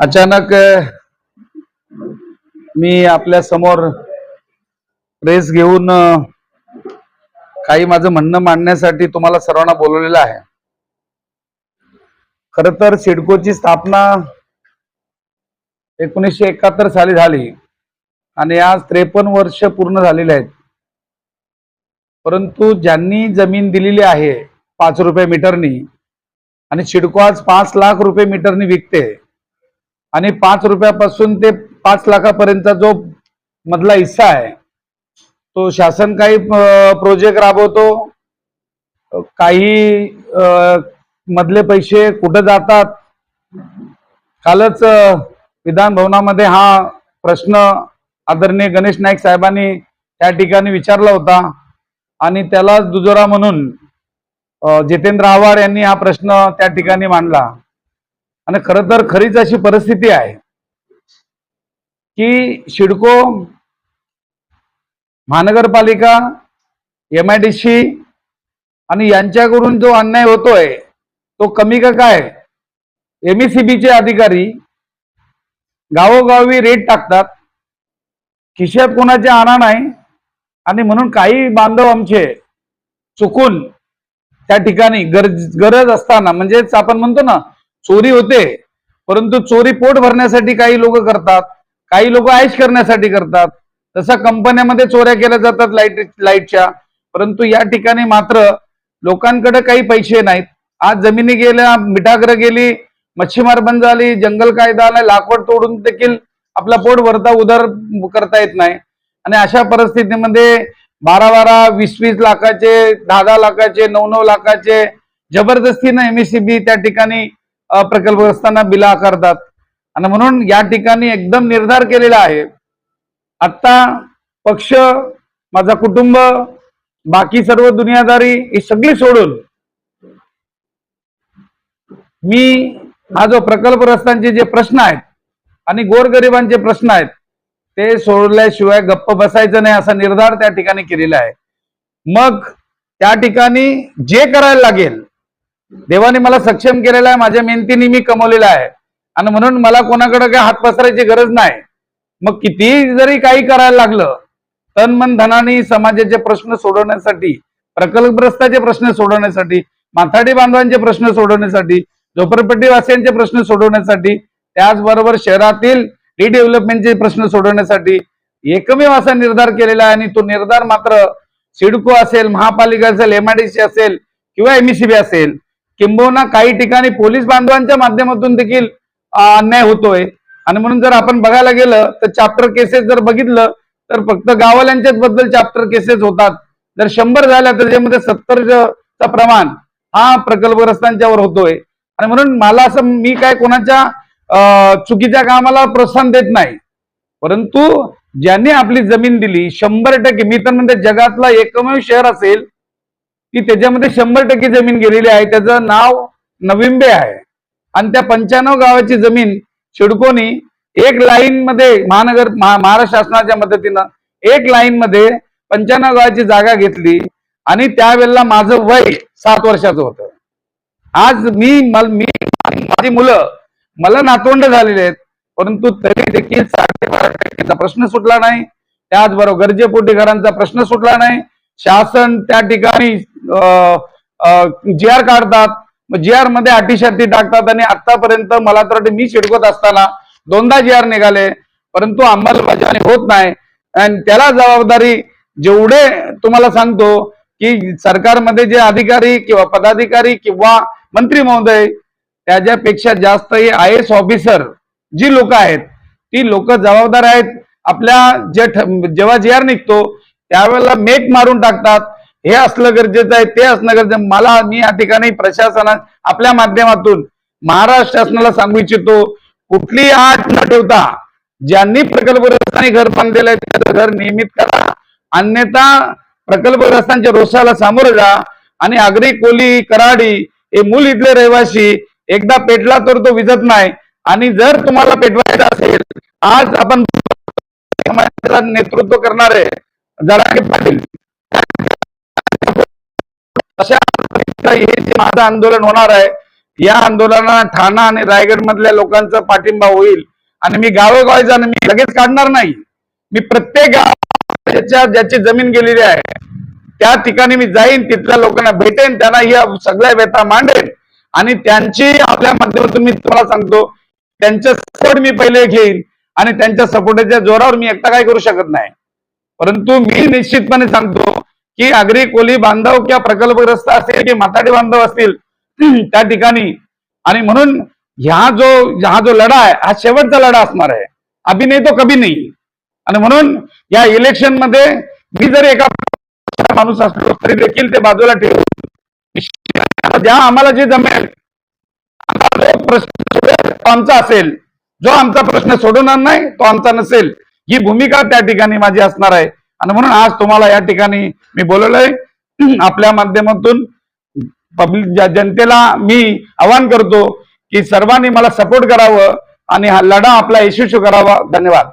अचानक मी आपल्यासमोर प्रेस घेऊन काही माझं म्हणणं मांडण्यासाठी तुम्हाला सर्वांना बोलवलेलं आहे. खर तर सिडकोची स्थापना एकोणीसशे एकाहत्तर साली झाली आणि आज त्रेपन्न वर्ष पूर्ण झालेली आहेत. परंतु ज्यांनी जमीन दिलेली आहे पाच रुपये मीटरनी आणि सिडको आज पाच लाख रुपये मीटरने विकते. आणि पाच रुपयापासून ते पाच लाखापर्यंतचा जो मधला हिस्सा आहे तो शासन काही प्रोजेक्ट राबवतो. काही मधले पैसे कुठं जातात? कालच विधान भवनामध्ये हा प्रश्न आदरणीय गणेश नाईक साहेबांनी त्या ठिकाणी विचारला होता. आणि त्याला दुजोरा म्हणून जितेंद्र आव्हाड यांनी हा प्रश्न त्या ठिकाणी मांडला. आणि खरं तर खरीच अशी परिस्थिती आहे की शिडको महानगरपालिका एम आय डी सी आणि यांच्याकडून जो अन्याय होतोय तो कमी का काय? एम चे अधिकारी गावोगावी रेट टाकतात. खिशात कोणाचे आणा नाही. आणि म्हणून काही बांधव आमचे चुकून त्या ठिकाणी गरज गरज असताना म्हणजेच आपण म्हणतो ना चोरी होते परंतु चोरी पोट भरण्यासाठी काही लोक करतात काही लोक आयश करण्यासाठी करतात. तसा कंपन्यामध्ये चोऱ्या केल्या जातात लाइट लाईटच्या परंतु या ठिकाणी मात्र लोकांकडे काही पैसे नाहीत. आज जमिनी गेल्या मिठाग्र गेली मच्छीमार बंद झाली जंगल कायदा आला लाकवड तोडून देखील आपला पोट भरता उदर करता येत नाही. आणि अशा परिस्थितीमध्ये बारा बारा वीस वीस लाखाचे दहा दहा लाखाचे नऊ नऊ लाखाचे जबरदस्तीनं एमएससीबी त्या ठिकाणी प्रकल्पग्रस्तांना बिल आकारतात आणि म्हणून या ठिकाणी एकदम निर्धार केलेला आहे. आता पक्ष माझा कुटुंब बाकी सर्व दुनियादारी ही सगळी सोडून मी हा जो प्रकल्पग्रस्तांचे जे प्रश्न आहेत आणि गोरगरिबांचे प्रश्न आहेत ते सोडल्याशिवाय गप्प बसायचं नाही असा निर्धार त्या ठिकाणी केलेला आहे. मग त्या ठिकाणी जे करायला लागेल देवाने मला सक्षम केलेलं आहे माझ्या मेहनतीने मी कमवलेलं आहे. आणि म्हणून मला कोणाकडे काय हात पसरायची गरज नाही. मग कितीही जरी काही करायला लागलं तन मन धनाने समाजाचे प्रश्न सोडवण्यासाठी प्रकल्पग्रस्ताचे प्रश्न सोडवण्यासाठी माथाडी बांधवांचे प्रश्न सोडवण्यासाठी झोपडपट्टीवासियांचे प्रश्न सोडवण्यासाठी त्याचबरोबर शहरातील रिडेव्हलपमेंटचे प्रश्न सोडवण्यासाठी एकमेव असा निर्धार केलेला आहे आणि तो निर्धार मात्र सिडको असेल महापालिका असेल एमआयडीसी असेल किंवा एमईसीबी असेल किंबहुना काही ठिकाणी पोलीस बांधवांच्या माध्यमातून देखील अन्याय होतोय. आणि म्हणून जर आपण बघायला गेलं तर चाप्टर केसेस जर बघितलं तर फक्त गावाल्यांच्याच बद्दल चाप्टर केसेस होतात. जर शंभर झाल्या तर त्याच्यामध्ये सत्तरचं प्रमाण हा प्रकल्पग्रस्तांच्यावर होतोय. आणि म्हणून मला असं मी काय कोणाच्या चुकीच्या कामाला प्रोत्साहन देत नाही. परंतु ज्यांनी आपली जमीन दिली शंभर टक्के मी तर म्हणते जगातला एकमेव शहर असेल की त्याच्यामध्ये शंभर टक्के जमीन गेलेली आहे. त्याचं नाव नविंबे आहे. आणि त्या पंच्याण्णव गावाची जमीन शिडकोनी एक लाईन मध्ये महानगर महा- महाराष्ट्र शासनाच्या मदतीनं एक लाईन मध्ये पंच्याण्णव गावाची जागा घेतली आणि त्यावेळेला माझं वय सात वर्षाचं होतं. आज मी मी माझी मुलं मला नातवंड झालेले आहेत परंतु तरी देखील साडे बारा टक्केचा प्रश्न सुटला नाही. त्याचबरोबर गरजेपोटी घरांचा प्रश्न सुटला नाही. शासन त्या ठिकाणी जी आर काढतात. जी आरमध्ये अटीशर्ती टाकतात आणि आतापर्यंत मला तर वाटतं मी शिडकत असताना दोनदा जी आर निघाले परंतु अंमलबजावणी होत नाही. आणि त्याला जबाबदारी जेवढे तुम्हाला सांगतो की सरकारमध्ये जे अधिकारी किंवा पदाधिकारी किंवा मंत्री महोदय त्याच्यापेक्षा जास्त हे आय एस ऑफिसर जी लोक आहेत ती लोक जबाबदार आहेत. आपल्या जे जेव्हा जे आर निघतो त्यावेळेला मेक मारून टाकतात. हे असलं गरजेचं आहे ते असणं गरजेचं मला मी या ठिकाणी प्रशासना आपल्या माध्यमातून महाराष्ट्र शासनाला सांगू इच्छितो कुठली आठ न ठेवता ज्यांनी प्रकल्पग्रस्तांनी घर बांधलेलं आहे त्याचं घर नियमित करा. अन्यथा प्रकल्पग्रस्तांच्या रोषाला सामोरं जा. आणि आगरी कोली कराडी हे मूल इथले रहिवासी एकदा पेटला तर तो विजत नाही. आणि जर तुम्हाला पेटवायचा असेल आज आपण नेतृत्व करणारे जरांगे पाटील. अशा हे जे माझं आंदोलन होणार आहे या आंदोलनाला ठाणा आणि रायगड मधल्या लोकांचा पाठिंबा होईल. आणि मी गावोगावी जाणं मी लगेच काढणार नाही. मी प्रत्येक गाव ज्याची जमीन गेलेली आहे त्या ठिकाणी मी जाईन तिथल्या लोकांना भेटेन त्यांना या सगळ्या व्यथा मांडेन. आणि त्यांची आपल्या माध्यमातून मी तुम्हाला सांगतो त्यांचा सपोर्ट मी पहिले घेईन आणि त्यांच्या सपोर्टच्या जोरावर मी एकटा काय करू शकत नाही. परंतु मी निश्चितपणे सांगतो की आगरी कोली बांधव किंवा प्रकल्पग्रस्त असेल की माताडी बांधव असतील त्या ठिकाणी. आणि म्हणून ह्या जो हा जो लढा आहे हा शेवटचा लढा असणार आहे. अभि नाही तो कभी नाही. आणि म्हणून या इलेक्शनमध्ये मी जर एका माणूस असलो तरी देखील ते बाजूला ठेवून ज्या आम्हाला जे जमेल प्रश्न आमचा असेल. जो आमचा प्रश्न सोडवणार नाही तो आमचा नसेल. ही भूमिका त्या ठिकाणी माझी असणार आहे. आणि म्हणून आज तुम्हाला या ठिकाणी मी बोलवलंय. आपल्या माध्यमातून पब्लिक जनतेला मी आवाहन करतो की सर्वांनी मला सपोर्ट करावं आणि हा लढा आपला यशस्वी करावा. धन्यवाद.